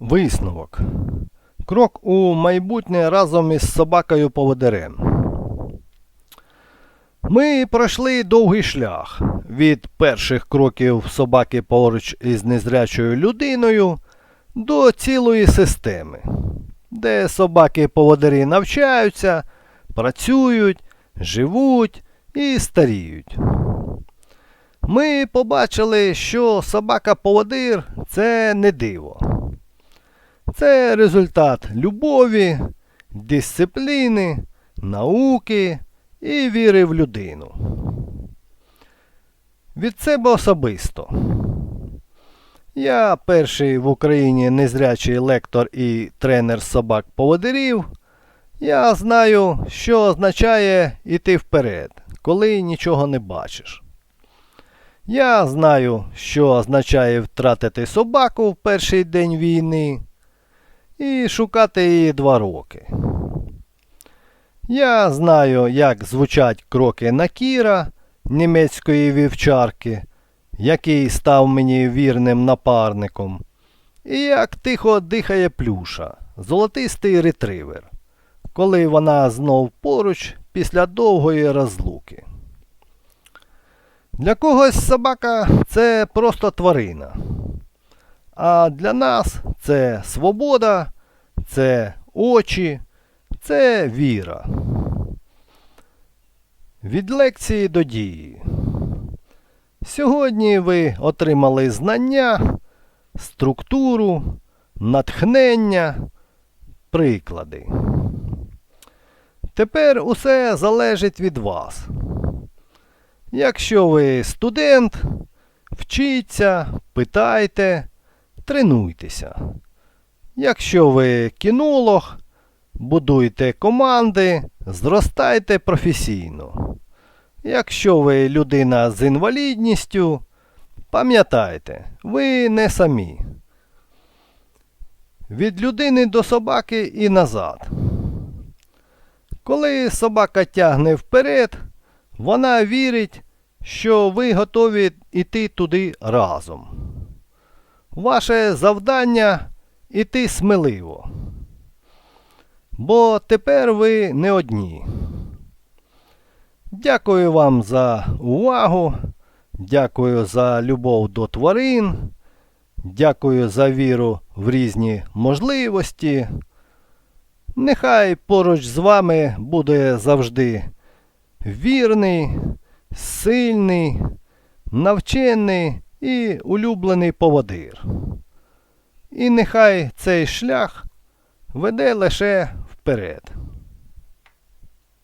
Висновок. Крок у майбутнє разом із собакою поводирем. Ми пройшли довгий шлях від перших кроків собаки поруч із незрячою людиною до цілої системи, де собаки поводирі навчаються, працюють, живуть і старіють. Ми побачили, що собака-поводир це не диво. Це результат любові, дисципліни, науки і віри в людину. Від себе особисто. Я перший в Україні незрячий лектор і тренер собак-поводирів. Я знаю, що означає йти вперед, коли нічого не бачиш. Я знаю, що означає втратити собаку в перший день війни і шукати її два роки. Я знаю, як звучать кроки Накіра, німецької вівчарки, який став мені вірним напарником, і як тихо дихає плюша, золотистий ретривер, коли вона знов поруч після довгої розлуки. Для когось собака це просто тварина. А для нас це свобода, це очі, це віра. Від лекції до дії. Сьогодні ви отримали знання, структуру, натхнення, приклади. Тепер усе залежить від вас. Якщо ви студент, вчіться, питайте, тренуйтеся. Якщо ви кінолог, будуйте команди, зростайте професійно. Якщо ви людина з інвалідністю, пам'ятайте, ви не самі. Від людини до собаки і назад. Коли собака тягне вперед, вона вірить, що ви готові йти туди разом. Ваше завдання іти сміливо. Бо тепер ви не одні. Дякую вам за увагу. Дякую за любов до тварин. Дякую за віру в різні можливості. Нехай поруч з вами буде завжди вірний, сильний, навчений і улюблений поводир. І нехай цей шлях веде лише вперед.